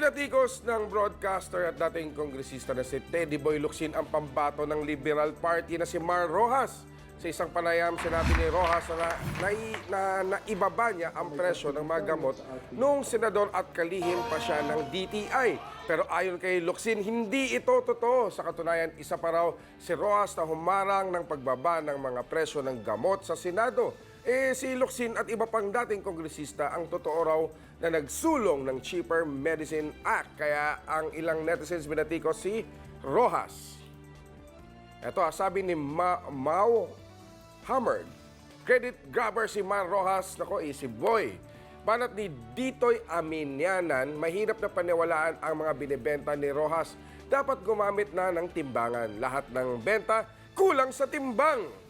Binatikos ng broadcaster at dating kongresista na si Teddy Boy Locsin ang pambato ng Liberal Party na si Mar Rojas. Sa isang panayam, sinabi ni Rojas na, na, na, naibaba niya ang presyo ng mga gamot noong senador at kalihim pa siya ng DTI. Pero ayon kay Locsin, hindi ito totoo. Sa katunayan, isa pa raw si Rojas na humarang ng pagbaba ng mga presyo ng gamot sa Senado. Eh, si Locsin at iba pang dating kongresista ang totoo raw na nagsulong ng Cheaper Medicine Act. Kaya ang ilang netizens binatikos si Rojas. Ito, ah, sabi ni Ma- Mau Hammered. Credit grabber si Mar Rojas, nako, easy boy. Banat ni Ditoy Aminianan, mahirap na paniwalaan ang mga binibenta ni Rojas. Dapat gumamit na ng timbangan. Lahat ng benta, kulang sa timbang.